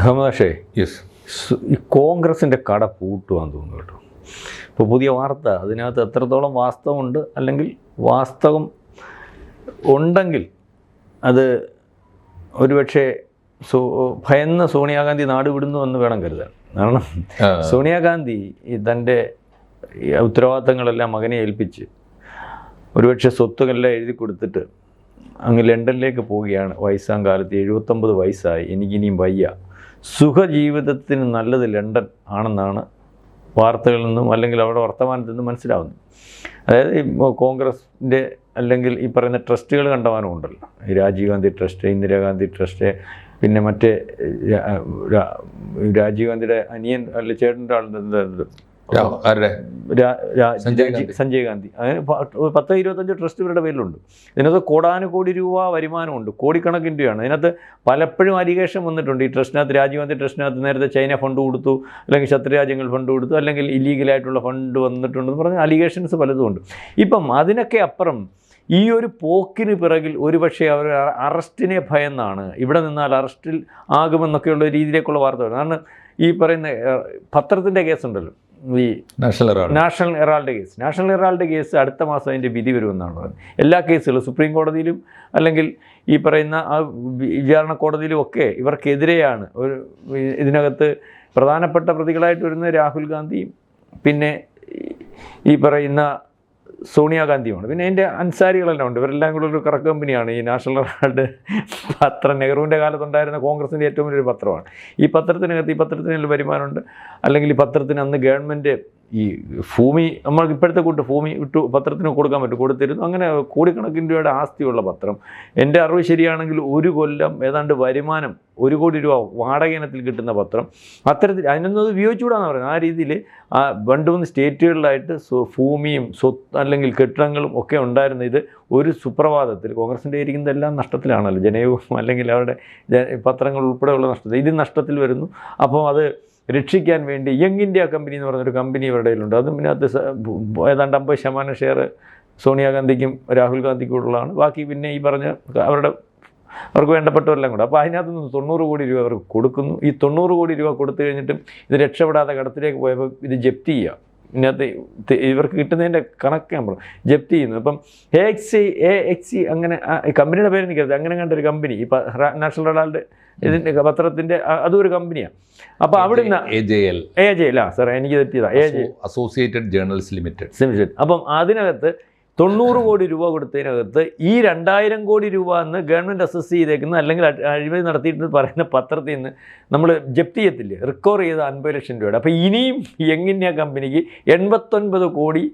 അഹമ്മദാഷേ yes ഈ കോൺഗ്രസിന്റെ കട പൂട്ടുവാന്ന് തോന്നുന്നു കേട്ടോ. ഇപ്പോൾ പുതിയ വാർത്ത അതിനകത്ത് എത്രത്തോളം വാസ്തവമുണ്ട് അല്ലെങ്കിൽ വാസ്തവം ഉണ്ടെങ്കിൽ അത് ഒരുപക്ഷെ സോ ഭയന്ന് സോണിയാഗാന്ധി നാട് വിടുന്നു എന്ന് വേണം കരുതാൻ. കാരണം സോണിയാഗാന്ധി ഈ തന്റെ ഉത്തരവാദിത്തങ്ങളെല്ലാം മകനെ ഏൽപ്പിച്ച് ഒരുപക്ഷെ സ്വത്തുകളെല്ലാം എഴുതി കൊടുത്തിട്ട് അങ്ങ് ലണ്ടനിലേക്ക് പോവുകയാണ്. വയസ്സാം കാലത്ത് എഴുപത്തൊമ്പത് വയസ്സായി. എനിക്കിനിയും വയ്യ. സുഖജീവിതത്തിന് നല്ലത് ലണ്ടൻ ആണെന്നാണ് വാർത്തകളിൽ നിന്നും അല്ലെങ്കിൽ അവിടെ വർത്തമാനത്തിൽ നിന്നും മനസ്സിലാവുന്നത്. അതായത് ഈ കോൺഗ്രസിന്റെ അല്ലെങ്കിൽ ഈ പറയുന്ന ട്രസ്റ്റുകൾ കണ്ടമാനം ഉണ്ടല്ലോ. ഈ രാജീവ് ഗാന്ധി ട്രസ്റ്റ് ഇന്ദിരാഗാന്ധി ട്രസ്റ്റ് പിന്നെ മറ്റേ രാജീവ് ഗാന്ധിയുടെ അനിയൻ അല്ല ചേട്ടന്റെ ആളുടെ സഞ്ജയ് ഗാന്ധി. അങ്ങനെ പത്ത് ഇരുപത്തഞ്ച് ട്രസ്റ്റ് ഇവരുടെ പേരിലുണ്ട്. ഇതിനകത്ത് കോടാനുകോടി രൂപ വരുമാനമുണ്ട്. കോടിക്കണക്കിന് രൂപയാണ്. ഇതിനകത്ത് പലപ്പോഴും അലിഗേഷൻ വന്നിട്ടുണ്ട്. ഈ ട്രസ്റ്റിനകത്ത് രാജീവ് ഗാന്ധി ട്രസ്റ്റിനകത്ത് നേരത്തെ ചൈന ഫണ്ട് കൊടുത്തു അല്ലെങ്കിൽ ശത്രുരാജ്യങ്ങൾ ഫണ്ട് കൊടുത്തു അല്ലെങ്കിൽ ഇല്ലീഗലായിട്ടുള്ള ഫണ്ട് വന്നിട്ടുണ്ടെന്ന് പറഞ്ഞ അലിഗേഷൻസ് പലതും ഉണ്ട്. ഇപ്പം അതിനൊക്കെ അപ്പുറം ഈ ഒരു പോക്കിന് പിറകിൽ ഒരുപക്ഷെ അവർ അറസ്റ്റിനെ ഭയന്നാണ്. ഇവിടെ നിന്നാൽ അറസ്റ്റിൽ ആകുമെന്നൊക്കെയുള്ള രീതിയിലേക്കുള്ള വാർത്തകൾ കാരണം ഈ പറയുന്ന പത്രത്തിന്റെ കേസുണ്ടല്ലോ. ഈ National National Herald case National Herald case അടുത്ത മാസം അതിന്റെ വിധി വരുമെന്നാണ് പറയുന്നത് എല്ലാ കേസുകളും സുപ്രീം കോടതിയിലും അല്ലെങ്കിൽ ഈ പറയുന്ന ആ വിചാരണ കോടതിയിലും ഒക്കെ ഇവർക്കെതിരെയാണ് ഒരു ഇതിനകത്ത് പ്രധാനപ്പെട്ട പ്രതികളായിട്ട് വരുന്ന രാഹുൽ ഗാന്ധിയും. പിന്നെ ഈ പറയുന്ന സോണിയാഗാന്ധിയുമാണ് പിന്നെ അതിന്റെ അൻസാരികളെല്ലാം ഉണ്ട്. ഇവരെല്ലാം കൂടെ ഒരു കറക്ക് കമ്പനിയാണ്. ഈ നാഷണൽ ഹെറാൾഡ് പത്രം നെഹ്റുവിന്റെ കാലത്തുണ്ടായിരുന്ന കോൺഗ്രസിന്റെ ഏറ്റവും വലിയൊരു പത്രമാണ്. ഈ പത്രത്തിനകത്ത് ഈ പത്രത്തിന് വരുമാനമുണ്ട്. അല്ലെങ്കിൽ ഈ പത്രത്തിന് അന്ന് ഗവൺമെന്റ് ഈ ഭൂമി നമ്മൾ ഇപ്പോഴത്തെ കൂട്ട് ഭൂമി വിട്ടു പത്രത്തിന് കൊടുക്കാൻ പറ്റും കൊടുത്തിരുന്നു. അങ്ങനെ കോടിക്കണക്കിന് രൂപയുടെ ആസ്തിയുള്ള പത്രം. എന്റെ അറിവ് ശരിയാണെങ്കിൽ ഒരു കൊല്ലം ഏതാണ്ട് വരുമാനം ഒരു കോടി രൂപ വാടക ഇനത്തിൽ കിട്ടുന്ന പത്രം. അത്തരത്തിൽ അതിനൊന്നും അത് ഉപയോഗിച്ചുകൂടാന്ന് പറയുന്നത്. ആ രീതിയിൽ ആ രണ്ട് മൂന്ന് സ്റ്റേറ്റുകളിലായിട്ട് ഭൂമിയും സ്വത്ത് അല്ലെങ്കിൽ കെട്ടിടങ്ങളും ഒക്കെ ഉണ്ടായിരുന്ന ഇത് ഒരു സുപ്രഭാതത്തിൽ കോൺഗ്രസിന്റെ ഇരിക്കുന്നതെല്ലാം നഷ്ടത്തിലാണല്ലോ. ജനയവും അല്ലെങ്കിൽ അവരുടെ പത്രങ്ങൾ ഉൾപ്പെടെയുള്ള നഷ്ടത്തിൽ. ഇത് നഷ്ടത്തിൽ വരുന്നു. അപ്പോൾ അത് രക്ഷിക്കാൻ വേണ്ടി യങ് ഇന്ത്യ കമ്പനി എന്ന് പറഞ്ഞൊരു കമ്പനി ഇവരുടെ കയ്യിലുണ്ട്. അതും ഇതിനകത്ത് ഏതാണ്ട് അമ്പത് ശതമാനം ഷെയർ സോണിയാഗാന്ധിക്കും രാഹുൽ ഗാന്ധിക്കും ഉള്ളതാണ് ബാക്കി പിന്നെ ഈ പറഞ്ഞ അവരുടെ അവർക്ക് വേണ്ടപ്പെട്ടവരെല്ലാം കൂടെ. അപ്പോൾ അതിനകത്ത് നിന്ന് തൊണ്ണൂറ് കോടി രൂപ അവർക്ക് കൊടുക്കുന്നു. ഈ തൊണ്ണൂറ് കോടി രൂപ കൊടുത്തു കഴിഞ്ഞിട്ടും ഇത് രക്ഷപ്പെടാതെ കടത്തിലേക്ക് പോയപ്പോൾ ഇത് ജപ്തി ചെയ്യുക. ഇതിനകത്ത് ഇവർക്ക് കിട്ടുന്നതിന്റെ കണക്ക് നമ്മൾ ജപ്തി ചെയ്യുന്നു. അപ്പം A X C A X അങ്ങനെ ആ, കമ്പനിയുടെ പേര് എനിക്കറിയാം. അങ്ങനെ കണ്ടൊരു കമ്പനി. ഈ നാഷണൽ റഡാളിന്റെ ഇതിന്റെ പത്രത്തിന്റെ അതൊരു അതും ഒരു കമ്പനിയാണ് അപ്പോൾ നിന്ന് A J L A J L ആ സാർ എനിക്ക് തെറ്റിയതാണ് A J Associated Journals Limited Limited അപ്പം അതിനകത്ത് തൊണ്ണൂറ് കോടി രൂപ കൊടുത്തതിനകത്ത് ഈ രണ്ടായിരം കോടി രൂപ എന്ന് ഗവൺമെന്റ് അസസ് ചെയ്തേക്കുന്ന അല്ലെങ്കിൽ അഴിമതി നടത്തിയിട്ട് പറയുന്ന പത്രത്തിൽ നിന്ന് നമ്മൾ ജപ്തി ചെയ്യത്തില്ലേ? റിക്കവർ ചെയ്ത അൻപത് ലക്ഷം രൂപയുടെ. അപ്പോൾ ഇനിയും എങ്ങനെയാണ് കമ്പനിക്ക് എൺപത്തൊൻപത് കോടി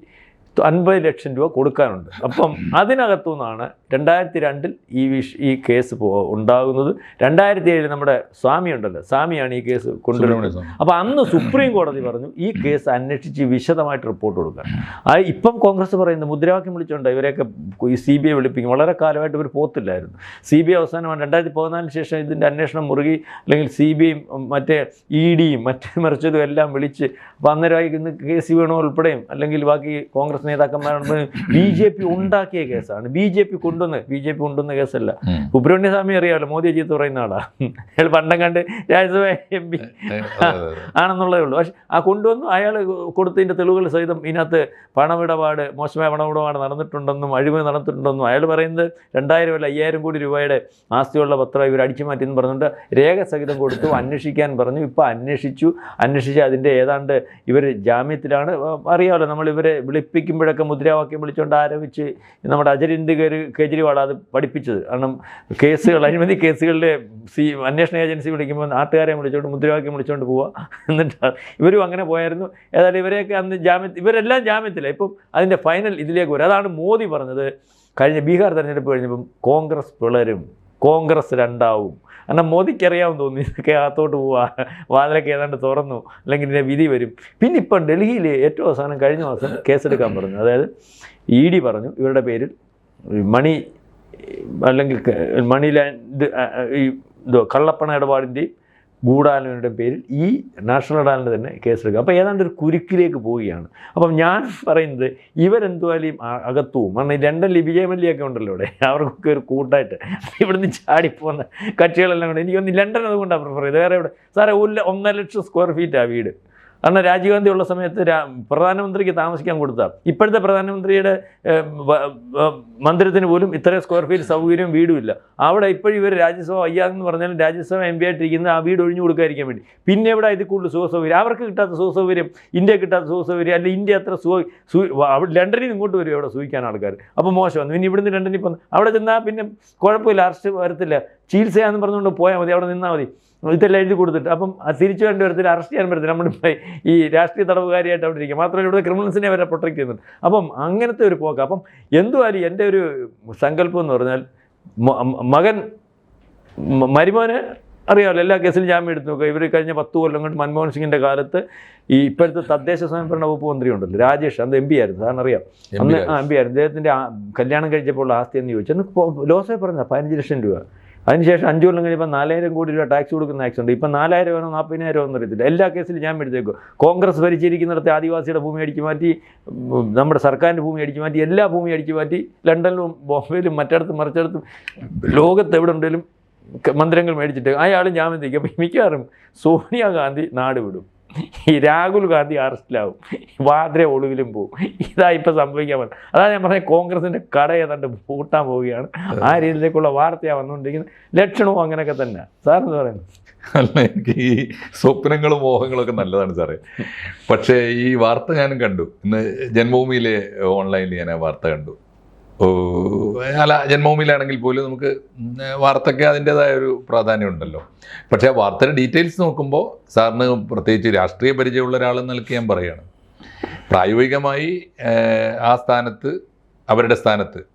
അൻപത് ലക്ഷം രൂപ കൊടുക്കാനുണ്ട്. അപ്പം അതിനകത്തു നിന്നാണ് രണ്ടായിരത്തി രണ്ടിൽ ഈ വിഷ ഈ കേസ് പോ ഉണ്ടാകുന്നത്. രണ്ടായിരത്തി ഏഴിൽ നമ്മുടെ സ്വാമി ഉണ്ടല്ലോ. സ്വാമിയാണ് ഈ കേസ് കൊണ്ടുവരുന്നത്. അപ്പോൾ അന്ന് സുപ്രീം കോടതി പറഞ്ഞു ഈ കേസ് അന്വേഷിച്ച് വിശദമായിട്ട് റിപ്പോർട്ട് കൊടുക്കാൻ. ആ ഇപ്പം കോൺഗ്രസ് പറയുന്നത് മുദ്രാവാക്യം വിളിച്ചുകൊണ്ട് ഇവരെയൊക്കെ ഈ സി ബി ഐ വിളിപ്പിക്കും. വളരെ കാലമായിട്ട് ഇവർ പോത്തില്ലായിരുന്നു. സി ബി ഐ അവസാനമാണ്. രണ്ടായിരത്തി പതിനാലിന് ശേഷം ഇതിന്റെ അന്വേഷണം മുറുകി അല്ലെങ്കിൽ സി ബി ഐയും മറ്റേ ഇ ഡിയും മറ്റേ മറിച്ചതും എല്ലാം വിളിച്ച് അപ്പോൾ അന്നേരമായി ഇന്ന് കെ സി വേണു ഉൾപ്പെടെയും അല്ലെങ്കിൽ ബാക്കി കോൺഗ്രസ് നേതാക്കന്മാരുടെ ബി ജെ പി ഉണ്ടാക്കിയ കേസാണ്. ബി ജെ പി കൊണ്ടുവന്ന് ബി ജെ പി കൊണ്ടുവന്ന കേസല്ല. സുബ്രഹ്മണ്യസ്വാമി അറിയാമല്ലോ മോദി ചീത്ത പറയുന്ന ആളാ. അയാൾ പണ്ടം കണ്ട് രാജ്യസഭ എം പി ആണെന്നുള്ളതേ ഉള്ളൂ. പക്ഷെ ആ കൊണ്ടുവന്നു അയാൾ കൊടുത്തതിന്റെ തെളിവുകൾ സഹിതം ഇതിനകത്ത് പണമിടപാട് മോശമായ പണമിടപാട് നടന്നിട്ടുണ്ടെന്നും അഴിമതി നടന്നിട്ടുണ്ടെന്നും അയാൾ പറയുന്നത് രണ്ടായിരം അല്ല അയ്യായിരം കോടി രൂപയുടെ ആസ്തിയുള്ള പത്രം ഇവർ അടിച്ചു മാറ്റി എന്ന് പറഞ്ഞുകൊണ്ട് രേഖ സഹിതം കൊടുത്തു അന്വേഷിക്കാൻ പറഞ്ഞു. ഇപ്പോൾ അന്വേഷിച്ചു. അന്വേഷിച്ച് അതിന്റെ ഏതാണ്ട് ഇവർ ജാമ്യത്തിലാണ്. അറിയാമല്ലോ നമ്മൾ ഇവരെ വിളിപ്പിക്കുമ്പോഴൊക്കെ മുദ്രാവാക്യം വിളിച്ചുകൊണ്ട് ആരംഭിച്ച് നമ്മുടെ അജരിന്ദ് കേജ്രിവാൾ അത് പഠിപ്പിച്ചത്. കാരണം കേസുകൾ അഴിമതി കേസുകളിലെ സി അന്വേഷണ ഏജൻസി വിളിക്കുമ്പോൾ നാട്ടുകാരെ വിളിച്ചുകൊണ്ട് മുദ്രാവാക്യം വിളിച്ചുകൊണ്ട് പോവുക എന്നിട്ട് ഇവരും അങ്ങനെ പോയായിരുന്നു. ഏതായാലും ഇവരെയൊക്കെ അന്ന് ജാമ്യത്തിൽ ഇവരെല്ലാം ജാമ്യത്തില്ല ഇപ്പം അതിന്റെ ഫൈനൽ ഇതിലേക്ക് വരും. അതാണ് മോദി പറഞ്ഞത്. കഴിഞ്ഞ ബീഹാർ തെരഞ്ഞെടുപ്പ് കഴിഞ്ഞപ്പം കോൺഗ്രസ് പിളരും. കോൺഗ്രസ് രണ്ടാവും. കാരണം മോദിക്ക് അറിയാമെന്ന് തോന്നി ഇതൊക്കെ അകത്തോട്ട് പോവാ. വാതിലൊക്കെ ഏതാണ്ട് തുറന്നു. അല്ലെങ്കിൽ ഇതിന്റെ വിധി വരും. പിന്നെ ഇപ്പം ഡൽഹിയിൽ ഏറ്റവും അവസാനം കഴിഞ്ഞ മാസം കേസെടുക്കാൻ പറഞ്ഞു. അതായത് ഇ ഡി പറഞ്ഞു. ഇവരുടെ പേരിൽ മണി അല്ലെങ്കിൽ മണി ലാൻഡ് ഈ കള്ളപ്പണ ഇടപാടിന്റെയും ഗൂഢാലോചനയുടെ പേരിൽ ഈ നാഷണൽ അഡാലിന് തന്നെ കേസെടുക്കുക. അപ്പോൾ ഏതാണ്ട് ഒരു കുരുക്കിലേക്ക് പോവുകയാണ്. അപ്പം ഞാൻ പറയുന്നത് ഇവരെന്തുവാലും ആ- അകത്തു പോകും കാരണം ലണ്ടനിൽ ഈ വിജയ മല്ലിയൊക്കെ ഉണ്ടല്ലോ ഇവിടെ. അവർക്കൊക്കെ ഒരു കൂട്ടായിട്ട് ഇവിടുന്ന് ചാടിപ്പോകുന്ന കക്ഷികളെല്ലാം കൊണ്ട് എനിക്കൊന്ന് ലണ്ടൻ അതുകൊണ്ടാണ് പ്രിഫർ ചെയ്ത് വേറെ ഇവിടെ സാറേ ഒന്നര ലക്ഷം സ്ക്വയർ ഫീറ്റാണ് വീട്. കാരണം രാജീവ് ഗാന്ധി ഉള്ള സമയത്ത് പ്രധാനമന്ത്രിക്ക് താമസിക്കാൻ കൊടുത്ത. ഇപ്പോഴത്തെ പ്രധാനമന്ത്രിയുടെ മന്ദിരത്തിന് പോലും ഇത്രയും സ്ക്വയർ ഫീറ്റ് സൗകര്യം വീടുമില്ല അവിടെ ഇപ്പോഴും ഇവർ രാജ്യസഭ അയ്യാന്ന് പറഞ്ഞാലും രാജ്യസഭ എം പി ആയിട്ടിരിക്കുന്നത് ആ വീട് ഒഴിഞ്ഞു കൊടുക്കാതിരിക്കാൻ വേണ്ടി. പിന്നെ എവിടെ ഇത് കൂടുതൽ സുഖസൗകര്യം? അവർക്ക് കിട്ടാത്ത സുഖസൗകര്യം ഇന്ത്യ കിട്ടാത്ത സുഖസൗകര്യം അല്ലെങ്കിൽ ഇന്ത്യ അത്ര സുഖ അവിടെ ലണ്ടനിൽ ഇങ്ങോട്ട് വരും അവിടെ സൂഹിക്കാൻ ആൾക്കാർ അപ്പോൾ മോശം. വന്നു. പിന്നെ ഇവിടുന്ന് ലണ്ടനിൽ പോകുന്നു അവിടെ ചെന്നാൽ പിന്നെ കുഴപ്പമില്ല അറസ്റ്റ് വരത്തില്ല. ചികിത്സയാന്ന് പറഞ്ഞുകൊണ്ട് പോയാൽ മതി അവിടെ നിന്നാൽ മതി. ഇതെല്ലാം എഴുതി കൊടുത്തിട്ട് അപ്പം തിരിച്ചു വേണ്ടി വരത്തില്ല അറസ്റ്റ് ചെയ്യാൻ പറ്റത്തില്ല. നമ്മുടെ ഈ രാഷ്ട്രീയ തടവുകാരിയായിട്ട് അവിടെ ഇരിക്കുക മാത്രമല്ല ഇവിടെ ക്രിമിനൽസിനെ വരെ പ്രൊട്ടക്ട് ചെയ്യുന്നുണ്ട്. അപ്പം അങ്ങനത്തെ ഒരു പോക്ക്. അപ്പം എന്തുവായാലും എന്റെ ഒരു സങ്കല്പം എന്ന് പറഞ്ഞാൽ മകൻ മരുമോന് അറിയാമല്ലോ. എല്ലാ കേസിലും ജാമ്യം എടുത്ത് നോക്കുക. ഇവർ കഴിഞ്ഞ പത്ത് കൊല്ലം കൊണ്ട് മൻമോഹൻ സിംഗിന്റെ കാലത്ത് ഈ ഇപ്പോഴത്തെ തദ്ദേശ സ്വയംഭരണ വകുപ്പ് മന്ത്രി ഉണ്ടല്ലോ രാജേഷ് അന്ന് എം പി ആയിരുന്നു. സാറിന് അറിയാം. അന്ന് എം പി ആയിരുന്നു. അദ്ദേഹത്തിന്റെ കല്യാണം കഴിച്ചപ്പോൾ ഉള്ള ആസ്തി എന്ന് ചോദിച്ചു. അന്ന് ലോസേ പറഞ്ഞ പതിനഞ്ച് ലക്ഷം രൂപ. അതിനുശേഷം അഞ്ച് കൊല്ലം കഴിയുമ്പോൾ നാലായിരം കോടി രൂപ ടാക്സ് കൊടുക്കുന്ന ആക്സ് ഉണ്ട്. ഇപ്പം നാലായിരം ആണോ നാൽപ്പതിനായിരം ഒന്നും അറിയത്തില്ല. എല്ലാ കേസിലും ഞാൻ എടുത്തേക്കും. കോൺഗ്രസ് ഭരിച്ചിരിക്കുന്നിടത്ത് ആദിവാസിയുടെ ഭൂമി അടിച്ചു മാറ്റി നമ്മുടെ സർക്കാരിന്റെ ഭൂമി അടിച്ചു മാറ്റി എല്ലാ ഭൂമി അടിച്ചു മാറ്റി ലണ്ടനിലും ബോംബെയിലും മറ്റിടത്തും മറിച്ചിടത്തും ലോകത്ത് എവിടെ ഉണ്ടെങ്കിലും മന്ദിരങ്ങൾ മേടിച്ചിട്ട് അയാളും ഞാൻ മതി അപ്പം മിക്കവാറും സോണിയാഗാന്ധി നാട് വിടും. ഈ രാഹുൽ ഗാന്ധി അറസ്റ്റിലാവും. വാദ്ര ഒളിവിലും പോവും. ഇതാ ഇപ്പം സംഭവിക്കാൻ പോകുന്നത് അതാണ് ഞാൻ പറഞ്ഞ കോൺഗ്രസിന്റെ കട ഏതാണ്ട് പൂട്ടാൻ പോവുകയാണ്. ആ രീതിയിലേക്കുള്ള വാർത്തയാണ് വന്നുകൊണ്ടിരിക്കുന്നത്. ലക്ഷണവും അങ്ങനെയൊക്കെ തന്നെ. സാർ എന്ന് പറയുന്നത് അല്ല എനിക്ക് ഈ സ്വപ്നങ്ങളും മോഹങ്ങളും ഒക്കെ നല്ലതാണ് സാറേ. പക്ഷേ ഈ വാർത്ത ഞാനും കണ്ടു. ഇന്ന് ജന്മഭൂമിയിലെ ഓൺലൈനിൽ ഞാൻ ആ വാർത്ത കണ്ടു. അല്ല ജന്മഭൂമിയിലാണെങ്കിൽ പോലും നമുക്ക് വാർത്തയ്ക്ക് അതിന്റെതായ ഒരു പ്രാധാന്യം ഉണ്ടല്ലോ. പക്ഷേ ആ വാർത്തയുടെ ഡീറ്റെയിൽസ് നോക്കുമ്പോൾ സാറിന് പ്രത്യേകിച്ച് രാഷ്ട്രീയ പരിചയമുള്ള ഒരാളെന്ന് നിലയ്ക്ക് ഞാൻ പറയുകയാണ് പ്രായോഗികമായി ആ സ്ഥാനത്ത് അവരുടെ സ്ഥാനത്ത്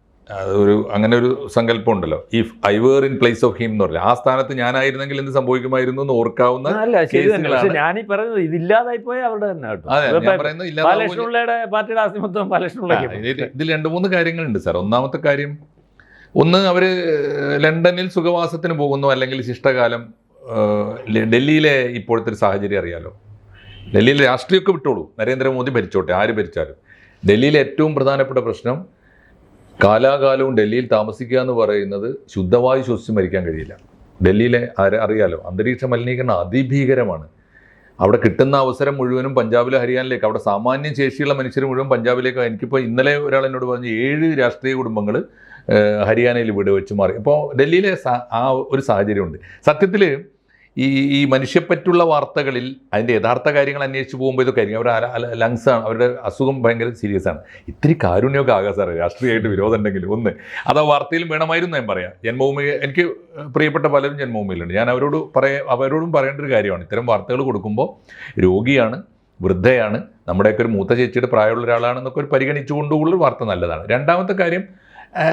ഒരു അങ്ങനെ ഒരു സങ്കല്പം ഉണ്ടല്ലോ if I were in place of him എന്ന് പറഞ്ഞാൽ ആ സ്ഥാനത്ത് ഞാനായിരുന്നെങ്കിൽ എന്ത് സംഭവിക്കുമായിരുന്നു എന്ന് ഓർക്കാവുന്ന കേസുകളാണ്. ഞാനീ പറയുന്നത് ഇതില്ലാതായി പോയ അവരുടെ തന്നെ ഞാൻ ഇതിൽ രണ്ട് മൂന്ന് കാര്യങ്ങളുണ്ട് സാർ. ഒന്നാമത്തെ കാര്യം ഒന്ന് അവർ ലണ്ടനിൽ സുഖവാസത്തിന് പോകുന്നു അല്ലെങ്കിൽ ശിഷ്ടകാലം ഡൽഹിയിലെ ഇപ്പോഴത്തെ ഒരു സാഹചര്യം അറിയാലോ. ഡൽഹിയിലെ രാഷ്ട്രീയമൊക്കെ വിട്ടോളൂ. നരേന്ദ്രമോദി ഭരിച്ചോട്ടെ ആര് ഭരിച്ചാലും. ഡൽഹിയിലെ ഏറ്റവും പ്രധാനപ്പെട്ട പ്രശ്നം കാലാകാലവും ഡൽഹിയിൽ താമസിക്കുക എന്ന് പറയുന്നത് ശുദ്ധവായു ശ്വസിച്ച് മരിക്കാൻ കഴിയില്ല. ഡൽഹിയിലെ അറിയാലോ? അന്തരീക്ഷ മലിനീകരണം അതിഭീകരമാണ്. അവിടെ കിട്ടുന്ന അവസരം മുഴുവനും പഞ്ചാബിലെ ഹരിയാനയിലേക്ക് അവിടെ സാമാന്യ ശേഷിയുള്ള മനുഷ്യർ മുഴുവൻ പഞ്ചാബിലേക്ക്. എനിക്കിപ്പോൾ ഇന്നലെ ഒരാൾ എന്നോട് പറഞ്ഞു ഏഴ് രാഷ്ട്രീയ കുടുംബങ്ങൾ ഹരിയാനയിൽ വീട് വെച്ച് മാറി. അപ്പോൾ ഡൽഹിയിലെ ആ ഒരു സാഹചര്യമുണ്ട്. സത്യത്തിൽ ഈ ഈ മനുഷ്യപ്പറ്റുള്ള വാർത്തകളിൽ അതിന്റെ യഥാർത്ഥ കാര്യങ്ങൾ അന്വേഷിച്ച് പോകുമ്പോൾ ഇതൊക്കെ ആയിരിക്കും. അവരുടെ ലങ്സ് ആണ്. അവരുടെ അസുഖം ഭയങ്കര സീരിയസ് ആണ്. ഇത്തിരി കാരുണ്യമൊക്കെ ആകാം സാറേ. രാഷ്ട്രീയമായിട്ട് വിരോധം ഉണ്ടെങ്കിൽ ഒന്ന്. അത് ആ വാർത്തയിലും വേണമായിരുന്നു ഞാൻ പറയാം. ജന്മഭൂമി എനിക്ക് പ്രിയപ്പെട്ട പലരും ജന്മഭൂമിയിലുണ്ട്. ഞാൻ അവരോട് പറയ അവരോടും പറയേണ്ട ഒരു കാര്യമാണ്. ഇത്തരം വാർത്തകൾ കൊടുക്കുമ്പോൾ രോഗിയാണ് വൃദ്ധയാണ് നമ്മുടെയൊക്കെ ഒരു മൂത്ത ചേച്ചിയുടെ പ്രായമുള്ള ഒരാളാണെന്നൊക്കെ ഒരു പരിഗണിച്ചുകൊണ്ടുള്ള വാർത്ത നല്ലതാണ്. രണ്ടാമത്തെ കാര്യം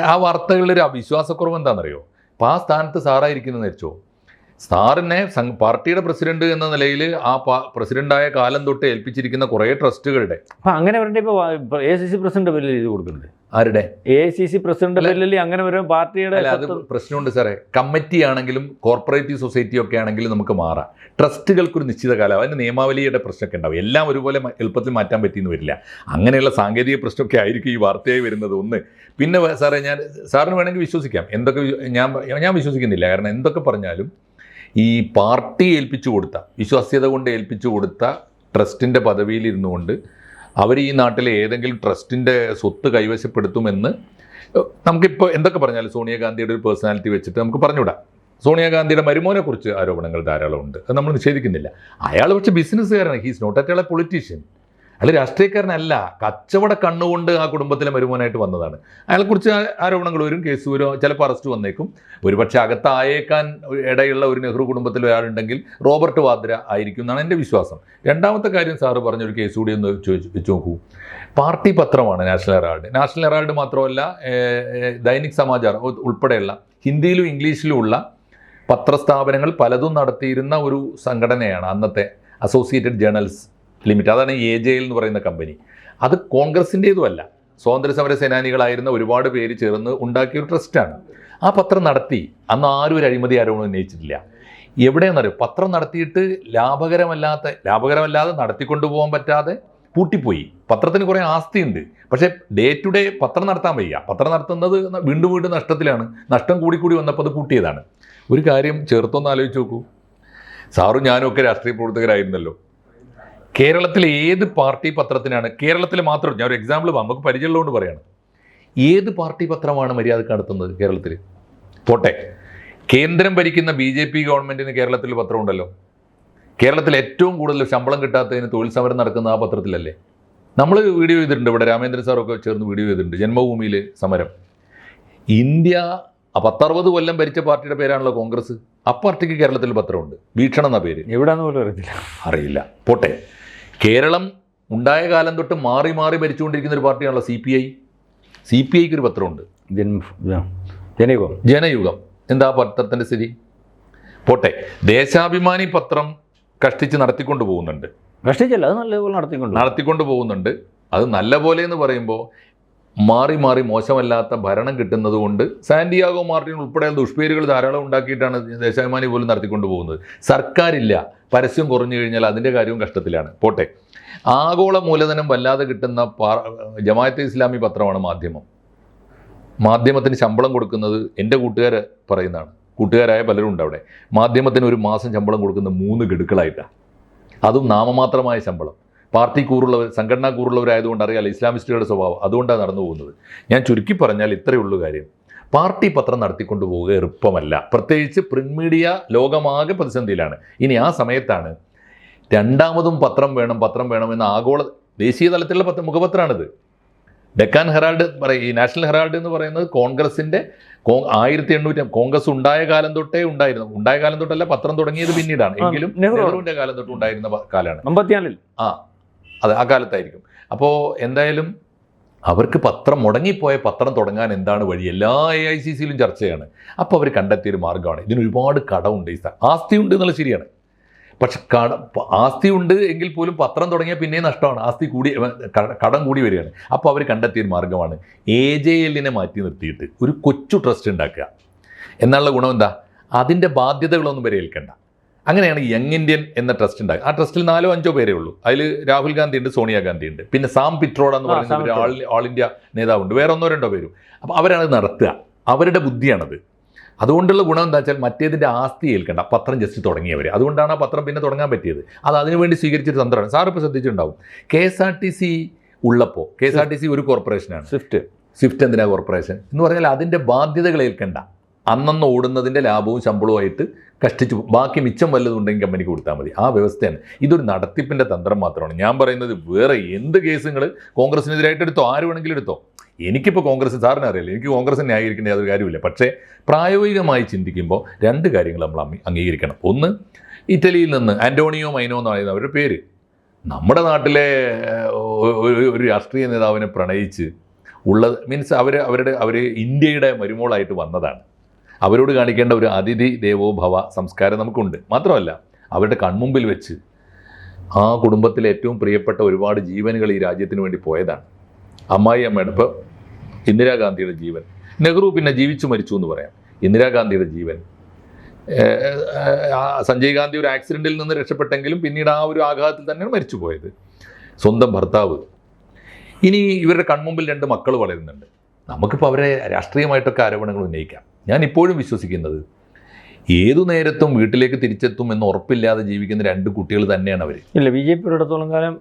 ആ വാർത്തകളിലൊരു അവിശ്വാസക്കുറവ് എന്താണെന്നറിയോ? അപ്പോൾ ആ സ്ഥാനത്ത് സാറായിരിക്കുന്നത് വെച്ചോ സാറിനെ സം- പാർട്ടിയുടെ പ്രസിഡന്റ് എന്ന നിലയിൽ ആ പ്രസിഡന്റായ കാലം തൊട്ട് ഏൽപ്പിച്ചിരിക്കുന്ന കുറേ ട്രസ്റ്റുകളുടെ. അപ്പൊ അങ്ങനെ വരണ്ട ഇപ്പൊ എ സി സി പ്രസിഡന്റ് പേരിൽ എഴുതി കൊടുക്കുന്നുണ്ട്. ആരുടെ? എ സി സി പ്രസിഡന്റ് പേരിൽ അങ്ങനെ വരും പാർട്ടിയുടെ അത് പ്രശ്നമുണ്ട് സാറേ. കമ്മിറ്റി ആണെങ്കിലും കോർപ്പറേറ്റീവ് സൊസൈറ്റി ഒക്കെ ആണെങ്കിലും നമുക്ക് മാറാം. ട്രസ്റ്റുകൾക്ക് ഒരു നിശ്ചിത കാലം അതിന് നിയമാവലിയുടെ പ്രശ്നമൊക്കെ ഉണ്ടാവും. എല്ലാം ഒരുപോലെ എളുപ്പത്തിൽ മാറ്റാൻ പറ്റിയെന്ന് വരില്ല. അങ്ങനെയുള്ള സാങ്കേതിക പ്രശ്നമൊക്കെ ആയിരിക്കും ഈ വാർത്തയായി വരുന്നത് ഒന്ന്. പിന്നെ സാറേ ഞാൻ സാറിന് വേണമെങ്കിൽ വിശ്വസിക്കാം. എന്തൊക്കെ ഞാൻ ഞാൻ വിശ്വസിക്കുന്നില്ല. കാരണം എന്തൊക്കെ പറഞ്ഞാലും ഈ പാർട്ടി ഏൽപ്പിച്ചു കൊടുത്ത വിശ്വാസ്യത കൊണ്ട് ഏൽപ്പിച്ചു കൊടുത്ത ട്രസ്റ്റിന്റെ പദവിയിലിരുന്നു കൊണ്ട് അവർ ഈ നാട്ടിലെ ഏതെങ്കിലും ട്രസ്റ്റിന്റെ സ്വത്ത് കൈവശപ്പെടുത്തുമെന്ന് നമുക്കിപ്പോൾ എന്തൊക്കെ പറഞ്ഞാലും സോണിയാഗാന്ധിയുടെ ഒരു പേഴ്സണാലിറ്റി വെച്ചിട്ട് നമുക്ക് പറഞ്ഞുവിടാം. സോണിയാഗാന്ധിയുടെ മരുമോനെക്കുറിച്ച് ആരോപണങ്ങൾ ധാരാളമുണ്ട്. അത് നമ്മൾ നിഷേധിക്കുന്നില്ല. അയാൾ പക്ഷേ ബിസിനസ്സുകാരാണ്. He's not at a politician അയാൾ രാഷ്ട്രീയക്കാരനല്ല കച്ചവട കണ്ണുകൊണ്ട് ആ കുടുംബത്തിലെ മരുമോനായിട്ട് വന്നതാണ്. അയാളെക്കുറിച്ച് ആരോപണങ്ങൾ വരും കേസ് വരും ചിലപ്പോൾ അറസ്റ്റ് വന്നേക്കും. ഒരുപക്ഷെ അകത്തായേക്കാൻ ഇടയുള്ള ഒരു നെഹ്റു കുടുംബത്തിൽ ഒരാളുണ്ടെങ്കിൽ റോബർട്ട് വാദ്ര ആയിരിക്കും എന്നാണ് എന്റെ വിശ്വാസം. രണ്ടാമത്തെ കാര്യം സാറ് പറഞ്ഞൊരു കേസ് കൂടി ഒന്ന് വെച്ച് നോക്കൂ. പാർട്ടി പത്രമാണ് നാഷണൽ ഹെറാൾഡ്. നാഷണൽ ഹെറാൾഡ് മാത്രമല്ല ദൈനിക് സമാചാർ ഉൾപ്പെടെയുള്ള ഹിന്ദിയിലും ഇംഗ്ലീഷിലുമുള്ള പത്രസ്ഥാപനങ്ങൾ പലതും നടത്തിയിരുന്ന ഒരു സംഘടനയാണ് അന്നത്തെ അസോസിയേറ്റഡ് ജേണൽസ് ലിമിറ്റഡ് അതാണ് എ ജെ എൽ എന്ന് പറയുന്ന കമ്പനി അത് കോൺഗ്രസിന്റേതുമല്ല സ്വാതന്ത്ര്യ സമര സേനാനികളായിരുന്ന ഒരുപാട് പേര് ചേർന്ന് ഉണ്ടാക്കിയ ഒരു ട്രസ്റ്റാണ് ആ പത്രം നടത്തി. അന്ന് ആരും ഒരു അഴിമതി ആരോപണം ഉന്നയിച്ചിട്ടില്ല. എവിടെയെന്നറിയോ പത്രം നടത്തിയിട്ട് ലാഭകരമല്ലാത്ത ലാഭകരമല്ലാതെ നടത്തിക്കൊണ്ടു പോകാൻ പറ്റാതെ പൂട്ടിപ്പോയി. പത്രത്തിന് കുറേ ആസ്തിയുണ്ട്. പക്ഷേ ഡേ ടു ഡേ പത്രം നടത്താൻ വയ്യ. പത്രം നടത്തുന്നത് വീണ്ടും വീണ്ടും നഷ്ടത്തിലാണ്. നഷ്ടം കൂടി കൂടി വന്നപ്പോൾ അത് പൂട്ടിയതാണ്. ഒരു കാര്യം ചേർത്തൊന്ന് ആലോചിച്ച് നോക്കൂ. സാറും ഞാനും ഒക്കെ രാഷ്ട്രീയ പ്രവർത്തകരായിരുന്നല്ലോ. കേരളത്തിൽ ഏത് പാർട്ടി പത്രത്തിനാണ് കേരളത്തിൽ മാത്രം ഞാൻ ഒരു എക്സാമ്പിൾ നമുക്ക് പരിചയമുള്ളതുകൊണ്ട് പറയാണ്. ഏത് പാർട്ടി പത്രമാണ് മര്യാദ നടത്തുന്നത് കേരളത്തിൽ? പോട്ടെ. കേന്ദ്രം ഭരിക്കുന്ന ബി ജെ പി ഗവൺമെന്റിന് കേരളത്തിൽ പത്രമുണ്ടല്ലോ കേരളത്തിൽ ഏറ്റവും കൂടുതൽ ശമ്പളം കിട്ടാത്തതിന് തൊഴിൽ സമരം നടക്കുന്ന ആ പത്രത്തിലല്ലേ? നമ്മൾ വീഡിയോ ചെയ്തിട്ടുണ്ട് ഇവിടെ രാമേന്ദ്രൻ സാറൊക്കെ ചേർന്ന് വീഡിയോ ചെയ്തിട്ടുണ്ട് ജന്മഭൂമിയിൽ സമരം. ഇന്ത്യ ആ പത്തറുപത് കൊല്ലം ഭരിച്ച പാർട്ടിയുടെ പേരാണല്ലോ കോൺഗ്രസ്. ആ പാർട്ടിക്ക് കേരളത്തിൽ പത്രമുണ്ട്. വീക്ഷണം എന്ന പേര്. എവിടെയാണെന്ന് പോലും അറിയില്ല അറിയില്ല. പോട്ടെ. കേരളം ഉണ്ടായ കാലം തൊട്ട് മാറി മാറി ഭരിച്ചുകൊണ്ടിരിക്കുന്ന ഒരു പാർട്ടിയാണല്ലോ C P I. C P ഐക്ക് ഒരു പത്രമുണ്ട് ജനയുഗം. ജനയുഗം. എന്താ പത്രത്തിന്റെ സ്ഥിതി? പോട്ടെ. ദേശാഭിമാനി പത്രം കഷ്ടിച്ച് നടത്തിക്കൊണ്ട് പോകുന്നുണ്ട്. കഷ്ടിച്ചല്ല അത് നല്ലപോലെ നടത്തിക്കൊണ്ട് നടത്തിക്കൊണ്ട് പോകുന്നുണ്ട്. അത് നല്ല പോലെ എന്ന് പറയുമ്പോൾ മാറി മാറി മോശമല്ലാത്ത ഭരണം കിട്ടുന്നതുകൊണ്ട് സാന്റിയാഗോ മാർട്ടിൻ ഉൾപ്പെടെ ദുഷ്പേരുകൾ ധാരാളം ഉണ്ടാക്കിയിട്ടാണ് ദേശാഭിമാനി പോലും നടത്തിക്കൊണ്ട് പോകുന്നത്. സർക്കാരില്ല. പരസ്യം കുറഞ്ഞു കഴിഞ്ഞാൽ അതിന്റെ കാര്യവും കഷ്ടത്തിലാണ്. പോട്ടെ. ആഗോള മൂലധനം വല്ലാതെ കിട്ടുന്ന ജമാഅത്തെ ഇസ്ലാമി പത്രമാണ് മാധ്യമം. മാധ്യമത്തിന് ശമ്പളം കൊടുക്കുന്നത് എന്റെ കൂട്ടുകാർ പറയുന്നതാണ്. കൂട്ടുകാരായ പലരും ഉണ്ട് അവിടെ. മാധ്യമത്തിന് ഒരു മാസം ശമ്പളം കൊടുക്കുന്ന മൂന്ന് ഗഡുക്കളായിട്ടാണ്. അതും നാമമാത്രമായ ശമ്പളം. പാർട്ടി കൂറുള്ളവർ സംഘടനാ കൂറുള്ളവരായതുകൊണ്ട് അറിയാലോ ഇസ്ലാമിസ്റ്റുകളുടെ സ്വഭാവം. അതുകൊണ്ടാണ് നടന്നു പോകുന്നത്. ഞാൻ ചുരുക്കി പറഞ്ഞാൽ ഇത്രയേ ഉള്ളൂ കാര്യം. പാർട്ടി പത്രം നടത്തിക്കൊണ്ടു പോവുക എളുപ്പമല്ല. പ്രത്യേകിച്ച് പ്രിന്റ് മീഡിയ ലോകമാകെ പ്രതിസന്ധിയിലാണ്. ഇനി ആ സമയത്താണ് രണ്ടാമതും പത്രം വേണം പത്രം വേണം എന്ന ആഗോള ദേശീയ തലത്തിലുള്ള പത്ര മുഖപത്രമാണിത്. ഡെക്കാൻ ഹെറാൾഡ് പറയും ഈ നാഷണൽ ഹെറാൾഡ് എന്ന് പറയുന്നത് കോൺഗ്രസിന്റെ കോ ആയിരത്തി എണ്ണൂറ്റി കോൺഗ്രസ് ഉണ്ടായ കാലം തൊട്ടേ ഉണ്ടായിരുന്നു. ഉണ്ടായ കാലം തൊട്ടല്ല പത്രം തുടങ്ങിയത് പിന്നീടാണ്. എങ്കിലും നെഹ്റുവിന്റെ കാലം തൊട്ട് ഉണ്ടായിരുന്ന കാലമാണ്. ആ അതെ ആ കാലത്തായിരിക്കും. അപ്പോൾ എന്തായാലും അവർക്ക് പത്രം മുടങ്ങിപ്പോയ പത്രം തുടങ്ങാൻ എന്താണ് വഴി? എല്ലാ എ ഐ സി സിയിലും ചർച്ചയാണ്. അപ്പോൾ അവർ കണ്ടെത്തിയൊരു മാർഗമാണ്. ഇതിന് ഒരുപാട് കടമുണ്ട് ഈ ആസ്തി ആസ്തിയുണ്ട് എന്നുള്ളത് ശരിയാണ്. പക്ഷെ കട ആസ്തി ആസ്തിയുണ്ട് എങ്കിൽ പോലും പത്രം തുടങ്ങിയാൽ പിന്നെയും നഷ്ടമാണ്. ആസ്തി കൂടി കടം കൂടി വരികയാണ്. അപ്പോൾ അവർ കണ്ടെത്തിയൊരു മാർഗമാണ് എ ജെ എല്ലിനെ മാറ്റി നിർത്തിയിട്ട് ഒരു കൊച്ചു ട്രസ്റ്റ് ഉണ്ടാക്കുക. എന്നുള്ള ഗുണം എന്താ? അതിന്റെ ബാധ്യതകളൊന്നും വരെ ഏൽക്കണ്ട അങ്ങനെയാണ് യങ് ഇന്ത്യൻ എന്ന ട്രസ്റ്റ് ഉണ്ടായത് ആ ട്രസ്റ്റിൽ നാലോ അഞ്ചോ പേരേ ഉള്ളൂ. അതിൽ രാഹുൽ ഗാന്ധി ഉണ്ട് സോണിയാഗാന്ധി ഉണ്ട് പിന്നെ സാം പിട്രോഡ എന്ന് പറയുന്ന ഒരു ആൾ ആൾ ഇന്ത്യ നേതാവുണ്ട്. വേറെ ഒന്നോ രണ്ടോ പേരും. അപ്പോൾ അവരാണ് നടത്തുക. അവരുടെ ബുദ്ധിയാണത്. അതുകൊണ്ടുള്ള ഗുണം എന്താ വെച്ചാൽ മറ്റേതിന്റെ ആസ്തി ഏൽക്കണ്ട. പത്രം ജസ്റ്റ് തുടങ്ങിയവർ അതുകൊണ്ടാണ് ആ പത്രം പിന്നെ തുടങ്ങാൻ പറ്റിയത്. അത് അതിനുവേണ്ടി സ്വീകരിച്ചൊരു തന്ത്രമാണ്. സാർ ഇപ്പോൾ ശ്രദ്ധിച്ചിട്ടുണ്ടാവും. K S R T C ഉള്ളപ്പോൾ K S R T C ഒരു കോർപ്പറേഷനാണ് സ്വിഫ്റ്റ് സ്വിഫ്റ്റ് എന്തിനാ കോർപ്പറേഷൻ എന്ന് പറഞ്ഞാൽ അതിന്റെ ബാധ്യതകൾ ഏൽക്കണ്ട. അന്നന്ന് ഓടുന്നതിന്റെ ലാഭവും ശമ്പളവുമായിട്ട് കഷ്ടിച്ച് ബാക്കി മിച്ചം വല്ലതുണ്ടെങ്കിൽ കമ്പനിക്ക് കൊടുത്താൽ മതി. ആ വ്യവസ്ഥയാണ്. ഇതൊരു നടത്തിപ്പിന്റെ തന്ത്രം മാത്രമാണ്. ഞാൻ പറയുന്നത് വേറെ എന്ത് കേസുകൾ കോൺഗ്രസിനെതിരായിട്ട് എടുത്തോ? ആര് വേണമെങ്കിലും എടുത്തോ? എനിക്കിപ്പോൾ കോൺഗ്രസ് സാറിന് അറിയില്ല. എനിക്ക് കോൺഗ്രസ് ന്യായീകരിക്കേണ്ട യാതൊരു കാര്യമില്ല പക്ഷേ പ്രായോഗികമായി ചിന്തിക്കുമ്പോൾ രണ്ട് കാര്യങ്ങൾ നമ്മൾ അംഗീകരിക്കണം. ഒന്ന് ഇറ്റലിയിൽ നിന്ന് ആന്റോണിയോ മൈനോ എന്ന് പറയുന്ന അവരുടെ പേര്. നമ്മുടെ നാട്ടിലെ ഒരു- രാഷ്ട്രീയ നേതാവിനെ പ്രണയിച്ച് ഉള്ളത് മീൻസ് അവർ അവരുടെ അവർ ഇന്ത്യയുടെ മരുമോളായിട്ട് വന്നതാണ്. അവരോട് കാണിക്കേണ്ട ഒരു അതിഥി ദേവോ ഭവ സംസ്കാരം നമുക്കുണ്ട്. മാത്രമല്ല അവരുടെ കൺമുമ്പിൽ വെച്ച് ആ കുടുംബത്തിലെ ഏറ്റവും പ്രിയപ്പെട്ട ഒരുപാട് ജീവനുകൾ ഈ രാജ്യത്തിന് വേണ്ടി പോയതാണ്. അമ്മായി അമ്മയുടെ ഇപ്പോൾ ഇന്ദിരാഗാന്ധിയുടെ ജീവൻ. നെഹ്റു പിന്നെ ജീവിച്ചു മരിച്ചു എന്ന് പറയാം. ഇന്ദിരാഗാന്ധിയുടെ ജീവൻ. സഞ്ജയ് ഗാന്ധി ഒരു ആക്സിഡന്റിൽ നിന്ന് രക്ഷപ്പെട്ടെങ്കിലും പിന്നീട് ആ ഒരു ആഘാതത്തിൽ തന്നെയാണ് മരിച്ചു പോയത്. സ്വന്തം ഭർത്താവ്. ഇനി ഇവരുടെ കൺമുമ്പിൽ രണ്ട് മക്കൾ വളരുന്നുണ്ട്. നമുക്കിപ്പോൾ അവരെ രാഷ്ട്രീയമായിട്ടൊക്കെ ആരോപണങ്ങൾ ഉന്നയിക്കാം. ഞാൻ ഇപ്പോഴും വിശ്വസിക്കുന്നത്. ഏതു നേരത്തും വീട്ടിലേക്ക് തിരിച്ചെത്തും എന്ന് ഉറപ്പില്ലാതെ ജീവിക്കുന്ന രണ്ട് കുട്ടികൾ തന്നെയാണ് അവർ ഇല്ല ബി ജെ പി ഉള്ളിടത്തോളം കാലം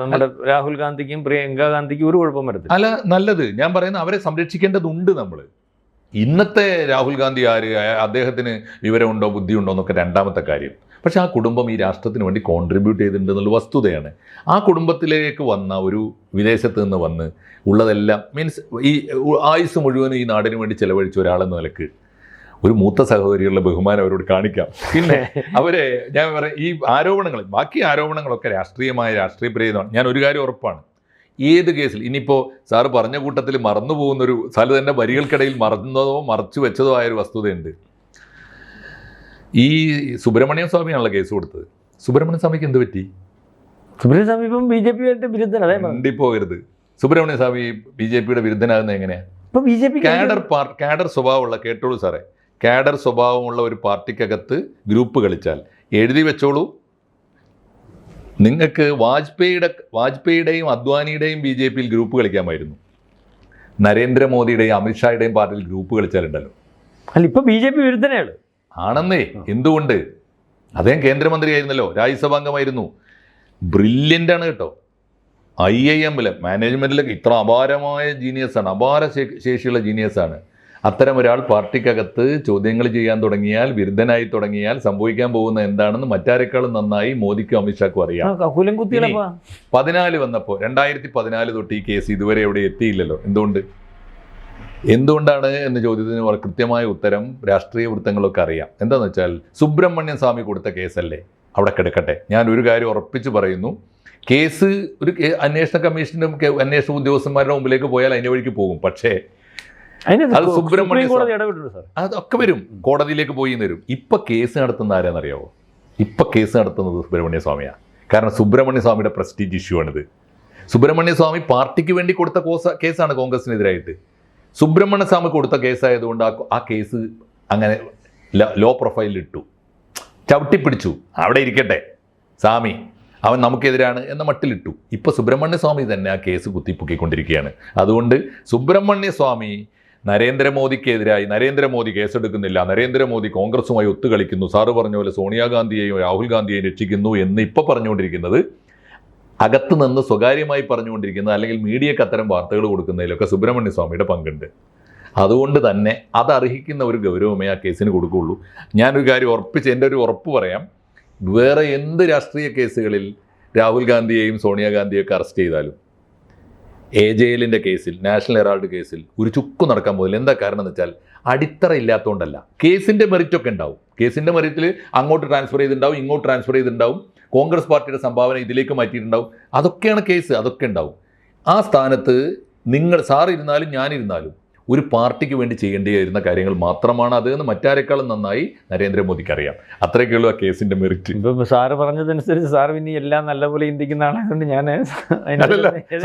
നമ്മുടെ രാഹുൽ ഗാന്ധിക്കും പ്രിയങ്ക ഗാന്ധിക്കും ഒരു കുഴപ്പം വരത്തില്ല. അല്ല നല്ലത്. ഞാൻ പറയുന്നത് അവരെ സംരക്ഷിക്കേണ്ടതുണ്ട് നമ്മൾ ഇന്നത്തെ രാഹുൽ ഗാന്ധി ആര് അദ്ദേഹത്തിന് വിവരമുണ്ടോ ബുദ്ധിയുണ്ടോ എന്നൊക്കെ രണ്ടാമത്തെ കാര്യം. പക്ഷേ ആ കുടുംബം ഈ രാഷ്ട്രത്തിന് വേണ്ടി കോൺട്രിബ്യൂട്ട് ചെയ്തിട്ടുണ്ട് എന്നുള്ള വസ്തുതയാണ്. ആ കുടുംബത്തിലേക്ക് വന്ന ഒരു വിദേശത്ത് നിന്ന് വന്ന് ഉള്ളതെല്ലാം മീൻസ് ഈ ആയുസ് മുഴുവനും ഈ നാടിന് വേണ്ടി ചെലവഴിച്ച ഒരാളെന്ന നിലയ്ക്ക് ഒരു മൂത്ത സഹോദരികളുടെ ബഹുമാനം അവരോട് കാണിക്കാം. പിന്നെ അവരെ ഞാൻ പറയാം ഈ ആരോപണങ്ങൾ ബാക്കി ആരോപണങ്ങളൊക്കെ രാഷ്ട്രീയമായ രാഷ്ട്രീയ പ്രേതമാണ് ഞാൻ ഒരു കാര്യം ഉറപ്പാണ്. ഏത് കേസിൽ ഇനിയിപ്പോൾ സാറ് പറഞ്ഞ കൂട്ടത്തിൽ മറന്നു പോകുന്നൊരു സാറ് തന്നെ വരികൾക്കിടയിൽ മറന്നതോ മറച്ചു വെച്ചതോ ആയൊരു വസ്തുതയുണ്ട്. ഈ സുബ്രഹ്മണ്യം സ്വാമിയാണല്ലോ കേസ് കൊടുത്തത്. സുബ്രഹ്മണ്യ സ്വാമിക്ക് എന്ത് പറ്റി? സുബ്രഹ്മണ്യ സ്വാമി ഇപ്പം ബി ജെ പിയായിട്ട് വിരുദ്ധനാണ് വിരുദ്ധൻ പോകരുത് സുബ്രഹ്മണ്യ സ്വാമി ബി ജെ പിയുടെ വിരുദ്ധനാകുന്നത് എങ്ങനെയാണ് ഇപ്പം ബി ജെ പി കാഡർ പാർ കാഡർ സ്വഭാവമുള്ള കേട്ടോളൂ സാറേ. കാഡർ സ്വഭാവമുള്ള ഒരു പാർട്ടിക്കകത്ത് ഗ്രൂപ്പ് കളിച്ചാൽ എഴുതി വെച്ചോളൂ. നിങ്ങൾക്ക് വാജ്പേയിയുടെ വാജ്പേയിയുടെയും അദ്വാനിയുടെയും ബി ജെ പിയിൽ ഗ്രൂപ്പ് കളിക്കാമായിരുന്നു. നരേന്ദ്രമോദിയുടെയും അമിത്ഷായുടെയും പാർട്ടിയിൽ ഗ്രൂപ്പ് കളിച്ചാലുണ്ടല്ലോ. അല്ല ഇപ്പൊ ബി ജെ പി വിരുദ്ധനയാണ് ആണെന്നേ എന്തുകൊണ്ട്? അദ്ദേഹം കേന്ദ്രമന്ത്രിയായിരുന്നല്ലോ രാജ്യസഭാംഗമായിരുന്നു. ബ്രില്യന്റ് ആണ് കേട്ടോ. ഐ ഐ എമ്മിൽ മാനേജ്മെന്റിലൊക്കെ ഇത്ര അപാരമായ ജീനിയസാണ് അപാര ശേഷിയുള്ള ജീനിയസാണ്. അത്തരം ഒരാൾ പാർട്ടിക്കകത്ത് ചോദ്യങ്ങൾ ചെയ്യാൻ തുടങ്ങിയാൽ വിരുദ്ധനായി തുടങ്ങിയാൽ സംഭവിക്കാൻ പോകുന്ന എന്താണെന്ന് മറ്റാരെക്കാളും നന്നായി മോദിക്കും അമിത്ഷാക്കും അറിയാം. പതിനാല് വന്നപ്പോൾ രണ്ടായിരത്തി പതിനാല് തൊട്ട് ഈ കേസ് ഇതുവരെ എവിടെ എത്തിയില്ലല്ലോ. എന്തുകൊണ്ട്? എന്തുകൊണ്ടാണ് എന്ന ചോദ്യത്തിന് വളരെ കൃത്യമായ ഉത്തരം രാഷ്ട്രീയ വൃത്തങ്ങളൊക്കെ അറിയാം. എന്താണെന്ന് വെച്ചാൽ സുബ്രഹ്മണ്യൻ സ്വാമി കൊടുത്ത കേസല്ലേ? അവിടെ കിടക്കട്ടെ. ഞാൻ ഒരു കാര്യം ഉറപ്പിച്ച് പറയുന്നു. കേസ് ഒരു അന്വേഷണ കമ്മീഷന്റെ അന്വേഷണ ഉദ്യോഗസ്ഥന്മാരുടെ മുമ്പിലേക്ക് പോയാൽ അതിന്റെ വഴിക്ക് പോകും. പക്ഷേ അതിന് അത് സുബ്രഹ്മണ്യ അതൊക്കെ വരും. കോടതിയിലേക്ക് പോയി വരും. ഇപ്പൊ കേസ് നടത്തുന്ന ആരാന്നറിയാവോ? ഇപ്പൊ കേസ് നടത്തുന്നത് സുബ്രഹ്മണ്യ സ്വാമിയാണ് കാരണം സുബ്രഹ്മണ്യ സ്വാമിയുടെ പ്രസ്റ്റീജ് ഇഷ്യൂ ആണിത്. സുബ്രഹ്മണ്യ സ്വാമി പാർട്ടിക്ക് വേണ്ടി കൊടുത്ത കോസ കേസാണ് കോൺഗ്രസിനെതിരായിട്ട് സുബ്രഹ്മണ്യ സ്വാമി കൊടുത്ത കേസായതുകൊണ്ട് ആ ആ കേസ് അങ്ങനെ ലോ പ്രൊഫൈലിൽ ഇട്ടു. ചവിട്ടിപ്പിടിച്ചു. അവിടെ ഇരിക്കട്ടെ. സ്വാമി അവൻ നമുക്കെതിരാണ് എന്ന മട്ടിലിട്ടു. ഇപ്പോൾ സുബ്രഹ്മണ്യ സ്വാമി തന്നെ ആ കേസ് കുത്തിപ്പൊക്കിക്കൊണ്ടിരിക്കുകയാണ്. അതുകൊണ്ട് സുബ്രഹ്മണ്യ സ്വാമി നരേന്ദ്രമോദിക്കെതിരായി നരേന്ദ്രമോദി കേസെടുക്കുന്നില്ല നരേന്ദ്രമോദി കോൺഗ്രസുമായി ഒത്തുകളിക്കുന്നു സാറ് പറഞ്ഞ പോലെ സോണിയാഗാന്ധിയെയും രാഹുൽ ഗാന്ധിയെയും രക്ഷിക്കുന്നു എന്ന് ഇപ്പോൾ പറഞ്ഞുകൊണ്ടിരിക്കുന്നത് അകത്ത് നിന്ന് സ്വകാര്യമായി പറഞ്ഞുകൊണ്ടിരിക്കുന്നത് അല്ലെങ്കിൽ മീഡിയക്ക് അത്തരം വാർത്തകൾ കൊടുക്കുന്നതിലൊക്കെ സുബ്രഹ്മണ്യ സ്വാമിയുടെ പങ്കുണ്ട്. അതുകൊണ്ട് തന്നെ അത് അർഹിക്കുന്ന ഒരു ഗൗരവമേ ആ കേസിന് കൊടുക്കുകയുള്ളൂ. ഞാനൊരു കാര്യം ഉറപ്പിച്ച് എന്റെ ഒരു ഉറപ്പ് പറയാം. വേറെ എന്ത് രാഷ്ട്രീയ കേസുകളിൽ രാഹുൽ ഗാന്ധിയെയും സോണിയാഗാന്ധിയൊക്കെ അറസ്റ്റ് ചെയ്താലും എ ജെ എല്ലിന്റെ കേസിൽ നാഷണൽ ഹെറാൾഡ് കേസിൽ ഒരു ചുക്കു നടക്കാൻ പോകുന്നില്ല എന്താ കാരണം എന്ന് വെച്ചാൽ അടിത്തറ ഇല്ലാത്തതുകൊണ്ടല്ല. കേസിന്റെ മെറിറ്റൊക്കെ ഉണ്ടാവും. കേസിന്റെ മെറിറ്റിൽ അങ്ങോട്ട് ട്രാൻസ്ഫർ ചെയ്തിട്ടുണ്ടാവും ഇങ്ങോട്ട് ട്രാൻസ്ഫർ ചെയ്തിട്ടുണ്ടാവും. കോൺഗ്രസ് പാർട്ടിയുടെ സംഭാവന ഇതിലേക്ക് മാറ്റിയിട്ടുണ്ടാവും. അതൊക്കെയാണ് കേസ് അതൊക്കെ ഉണ്ടാവും. ആ സ്ഥാനത്ത് നിങ്ങൾ സാർ ഇരുന്നാലും ഞാനിരുന്നാലും ഒരു പാർട്ടിക്ക് വേണ്ടി ചെയ്യേണ്ടിയിരുന്ന കാര്യങ്ങൾ മാത്രമാണ് അത് എന്ന് മറ്റാരെക്കാളും നന്നായി നരേന്ദ്രമോദിക്ക് അറിയാം. അത്രയൊക്കെയുള്ളൂ ആ കേസിന്റെ മെറിറ്റ് ഇപ്പം സാറ് പറഞ്ഞതനുസരിച്ച് സാർ പിന്നെ എല്ലാം നല്ലപോലെ ചിന്തിക്കുന്ന ആളായതുകൊണ്ട് ഞാൻ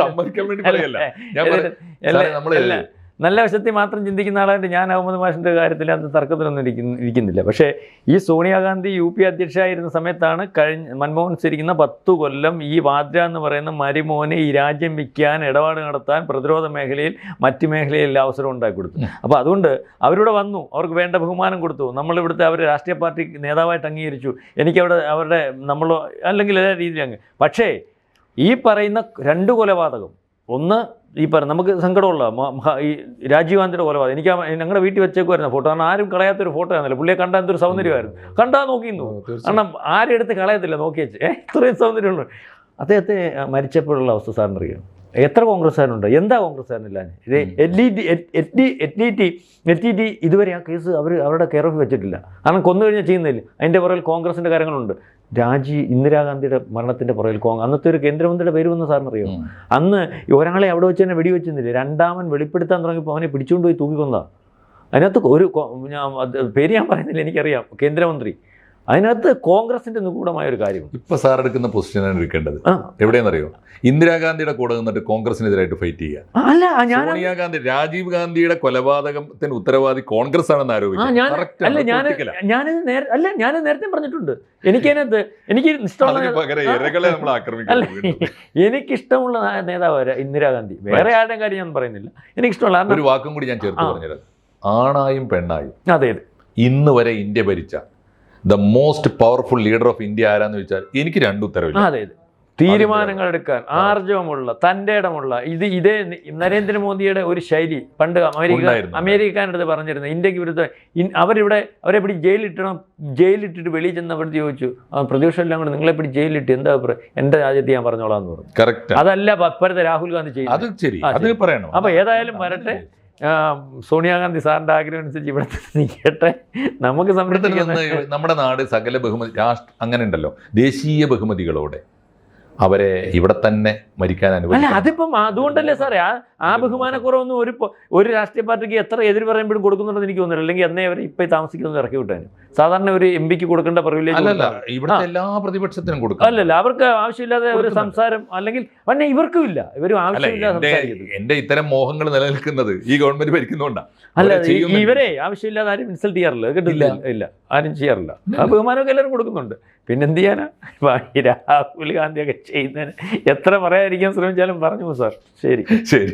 സമ്മതിക്കാൻ വേണ്ടി പറയല്ല. ഞാൻ നമ്മളെ നല്ല വശത്തിൽ മാത്രം ചിന്തിക്കുന്ന ആളായിട്ട് ഞാൻ അഹമ്മദ് മാഷിന്റെ കാര്യത്തിൽ അന്ന് തർക്കത്തിലൊന്നും ഇരിക്കുന്ന ഇരിക്കുന്നില്ല. പക്ഷേ ഈ സോണിയാഗാന്ധി യു പി അധ്യക്ഷയായിരുന്ന സമയത്താണ് കഴിഞ്ഞ മൻമോഹൻ സിരിക്കുന്ന പത്തു കൊല്ലം ഈ വാദ്ര എന്ന് പറയുന്ന മരിമോന് ഈ രാജ്യം വിൽക്കാൻ ഇടപാട് നടത്താൻ പ്രതിരോധ മേഖലയിൽ മറ്റ് മേഖലയിൽ അവസരം ഉണ്ടാക്കി കൊടുത്തു. അപ്പോൾ അതുകൊണ്ട് അവരിവിടെ വന്നു അവർക്ക് വേണ്ട ബഹുമാനം കൊടുത്തു. നമ്മളിവിടുത്തെ അവർ രാഷ്ട്രീയ പാർട്ടി നേതാവായിട്ട് അംഗീകരിച്ചു. എനിക്കവിടെ അവരുടെ നമ്മൾ അല്ലെങ്കിൽ എല്ലാ രീതിയിലും അങ്ങ്. പക്ഷേ ഈ പറയുന്ന രണ്ട് കൊലപാതകം. ഒന്ന് ഈ പറഞ്ഞ നമുക്ക് സങ്കടമുള്ള ഈ രാജീവ് ഗാന്ധിയുടെ കൊലപാതകം. എനിക്ക് ഞങ്ങളുടെ വീട്ടിൽ വെച്ചേക്കുമായിരുന്നു ഫോട്ടോ. കാരണം ആരും കളയാത്തൊരു ഫോട്ടോ ആയിരുന്നില്ല പുള്ളിയെ കണ്ടാൽ എന്തൊരു സൗന്ദര്യമായിരുന്നു. കണ്ടാൽ നോക്കിയിരുന്നു കാരണം ആരും എടുത്ത് കളയത്തില്ല. നോക്കിയേ വെച്ച്. ഏ ഇത്രയും സൗന്ദര്യമുള്ളൂ. അദ്ദേഹത്തെ മരിച്ചപ്പോഴുള്ള അവസ്ഥ സാറിനറിയാം എത്ര കോൺഗ്രസ്സുകാരുണ്ട്? എന്താ കോൺഗ്രസ്സുകാരനില്ല എൽ ഇ ഡി എറ്റ് ഡി ടി എറ്റ് ഡി ഇതുവരെ ആ കേസ് അവർ അവരുടെ കെയർ ഓഫ് വെച്ചിട്ടില്ല. കാരണം കൊന്നു കഴിഞ്ഞാൽ ചെയ്യുന്നില്ല അതിന്റെ പുറകിൽ കോൺഗ്രസിന്റെ കാര്യങ്ങളുണ്ട്. രാജി ഇന്ദിരാഗാന്ധിയുടെ മരണത്തിന്റെ പുറകിൽ കോൺഗ്രസ് അന്നത്തെ ഒരു കേന്ദ്രമന്ത്രിയുടെ പേര് വന്ന സാറിനറിയോ? അറിയോ അന്ന് ഒരാളെ അവിടെ വെച്ച് തന്നെ വെടിവെച്ചിരുന്നില്ല? രണ്ടാമൻ വെളിപ്പെടുത്താൻ തുടങ്ങിയപ്പോൾ അവനെ പിടിച്ചുകൊണ്ട് പോയി തൂക്കിക്കൊന്നതാണ് അതിനകത്ത് ഒരു ഞാൻ പേര് ഞാൻ പറയുന്നില്ല എനിക്കറിയാം. കേന്ദ്രമന്ത്രി. അതിനകത്ത് കോൺഗ്രസിന്റെ നിഗൂഢമായ ഒരു കാര്യം ഇപ്പൊ സാർ എടുക്കുന്ന പൊസിഷനാണ് എടുക്കേണ്ടത്. എവിടെയെന്നറിയോ? ഇന്ദിരാഗാന്ധിയുടെ കൂടെ നിന്നിട്ട് കോൺഗ്രസിനെതിരായിട്ട് ഫൈറ്റ് ചെയ്യുക. അല്ല ഞാൻ സോണിയാഗാന്ധി രാജീവ് ഗാന്ധിയുടെ കൊലപാതകത്തിന് ഉത്തരവാദി കോൺഗ്രസ് ആണെന്ന് ആ ആരോപിക്കുന്നത് ഞാൻ Correct അല്ല. ഞാൻ. ഞാനിത് അല്ല ഞാനിത് നേരത്തെ പറഞ്ഞിട്ടുണ്ട്. എനിക്കതിനകത്ത് എനിക്ക് ഇഷ്ടമുള്ള എനിക്കിഷ്ടമുള്ള നേതാവ് ഇന്ദിരാഗാന്ധി. വേറെ ആരുടെയും കാര്യം ഞാൻ പറയുന്നില്ല. എനിക്ക് ഇഷ്ടമുള്ള ഒരു വാക്കും കൂടി ഞാൻ ചേർത്ത് പറഞ്ഞത് പറഞ്ഞുതരാം. ആണായും പെണ്ണായും അതെ അതെ. ഇന്ന് വരെ ഇന്ത്യ ഭരിച്ച the most powerful leader of India ആരാന്ന് ചോദിച്ചാൽ എനിക്ക് രണ്ട് ഉത്തരവില്ല. അതെ അതെ. തീരുമാനങ്ങൾ എടുക്കാൻ ആർജവമുള്ള തന്റെ ഇടമുള്ള ഇത് ഇതേ നരേന്ദ്രമോദിയുടെ ഒരു ശൈലി. പണ്ട് അമേരിക്ക. അമേരിക്കാനടുത്ത് പറഞ്ഞിരുന്നത് ഇന്ത്യയ്ക്ക് വിരുദ്ധ അവരിവിടെ അവരെ പിടി ജയിലിട്ടണം ജയിലിട്ടിട്ട് വെളിയിൽ ചെന്നപ്പോഴത്തെ ചോദിച്ചു പ്രതിപക്ഷം എല്ലാം കൂടെ നിങ്ങളെ പിടി ജയിലിട്ട് എന്താ എന്റെ എന്റെ രാജ്യത്ത് ഞാൻ പറഞ്ഞോളാം എന്ന് പറഞ്ഞു. കറക്റ്റ് അതല്ല പപ്പരത്തെ രാഹുൽ ഗാന്ധി ചെയ്യും അപ്പൊ ഏതായാലും വരട്ടെ. സോണിയാഗാന്ധി സാറിന്റെ ആഗ്രഹം അനുസരിച്ച് ഇവിടെ നിൽക്കട്ടെ. നമുക്ക് സംരക്ഷിക്കുന്ന നമ്മുടെ നാട് സകല ബഹുമതി രാഷ്ട്ര അങ്ങനെ ഉണ്ടല്ലോ. ദേശീയ ബഹുമതികളോടെ അവരെ ഇവിടെ തന്നെ മരിക്കാൻ അനുവദിക്കും അതിപ്പം അതുകൊണ്ടല്ലേ സാറേ ആ ആ ബഹുമാനക്കുറവൊന്നും ഒരു ഒരു രാഷ്ട്രീയ പാർട്ടിക്ക് എത്ര എതിര് പറയുമ്പോഴും കൊടുക്കുന്നുണ്ടെന്ന് എനിക്ക് തോന്നുന്നില്ല. അല്ലെങ്കിൽ എന്നേ അവർ ഇപ്പം താമസിക്കുന്നത് ഇറക്കി വിട്ടാനും. സാധാരണ ഒരു എം പിക്ക് കൊടുക്കേണ്ട പ്രിവിലേജ് എല്ലാ പ്രതിപക്ഷത്തിനും കൊടുക്കും. അല്ലല്ല അവർക്ക് ആവശ്യമില്ലാതെ ഒരു സംസാരം അല്ലെങ്കിൽ പിന്നെ ഇവർക്കും ഇല്ല. ഇവരും ആവശ്യമില്ലാതെ എന്റെ ഇത്തരം മോഹങ്ങൾ നിലനിൽക്കുന്നത് ഈ ഗവൺമെന്റ് ഭരിക്കുന്നതുകൊണ്ടാണ് അല്ല ഇവരെ ആവശ്യമില്ലാതെ ആരും ഇൻസൾട്ട് ചെയ്യാറില്ല. കേട്ടില്ല ഇല്ല. ആരും ചെയ്യാറില്ല. ആ ബഹുമാനമൊക്കെ എല്ലാവരും കൊടുക്കുന്നുണ്ട്. പിന്നെ എന്ത് ചെയ്യാനാ രാഹുൽ ഗാന്ധിയൊക്കെ ചെയ്യുന്നതിന് എത്ര പറയാതിരിക്കാൻ ശ്രമിച്ചാലും പറഞ്ഞു സാർ. ശരി. ശരി